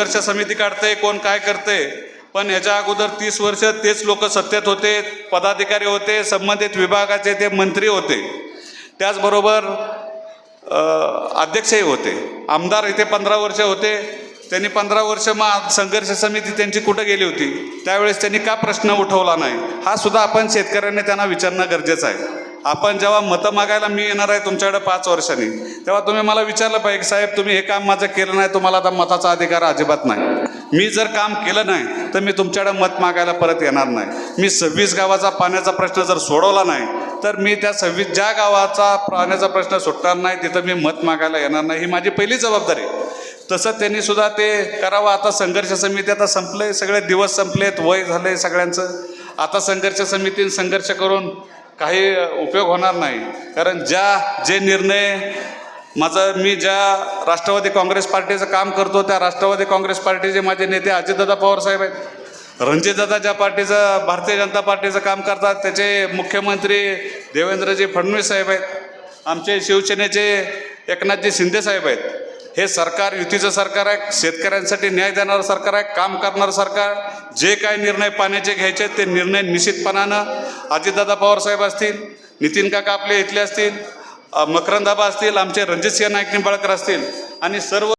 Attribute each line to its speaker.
Speaker 1: संघर्ष समिती काढते कोण काय करते. पण ह्याच्या अगोदर तीस वर्ष तेच लोक सत्तेत होते पदाधिकारी होते संबंधित विभागाचे ते मंत्री होते. त्याचबरोबर अध्यक्षही होते. आमदार इथे पंधरा वर्ष होते. त्यांनी पंधरा वर्ष मग संघर्ष समिती त्यांची कुठं गेली होती? त्यावेळेस त्यांनी का प्रश्न उठवला नाही? हा सुद्धा आपण शेतकऱ्यांनी त्यांना विचारणं गरजेचं आहे. आपण जेव्हा मतं मागायला मी येणार आहे तुमच्याकडे पाच वर्षांनी तेव्हा तुम्ही मला विचारलं पाहिजे साहेब तुम्ही हे काम माझं केलं नाही तुम्हाला आता मताचा अधिकार अजिबात नाही. मी जर काम केलं नाही तर मी तुमच्याकडे मत मागायला परत येणार नाही. मी सव्वीस गावाचा पाण्याचा प्रश्न जर सोडवला नाही तर मी त्या सव्वीस ज्या गावाचा पाण्याचा प्रश्न सुटणार नाही तिथं मी मत मागायला येणार नाही. ही माझी पहिली जबाबदारी. तसं त्यांनी सुद्धा ते करावं. आता संघर्ष समिती आता संपले सगळे दिवस संपलेत वय झाले सगळ्यांचं. आता संघर्ष समितीने संघर्ष करून काही उपयोग होणार नाही. कारण ज्या जे निर्णय माझं मी ज्या राष्ट्रवादी काँग्रेस पार्टीचं काम करतो त्या राष्ट्रवादी काँग्रेस पार्टीचे माझे नेते अजितदादा पवार साहेब आहेत. रणजितदादा ज्या पार्टीचं भारतीय जनता पार्टीचं काम करतात त्याचे मुख्यमंत्री देवेंद्रजी फडणवीस साहेब आहेत. आमचे शिवसेनेचे एकनाथजी शिंदे साहेब आहेत. हे सरकार युतीचं सरकार आहे शेतकऱ्यांसाठी न्याय देणारं सरकार आहे काम करणारं सरकार जे काय निर्णय पाण्याचे घ्यायचे ते निर्णय निश्चितपणानं अजितदादा पवार साहेब असतील नितीन काका आपले इथले असतील मकरंदाबा असतील आमचे रणजितसिंह नाईक निंबाळकर असतील. आणि सर्व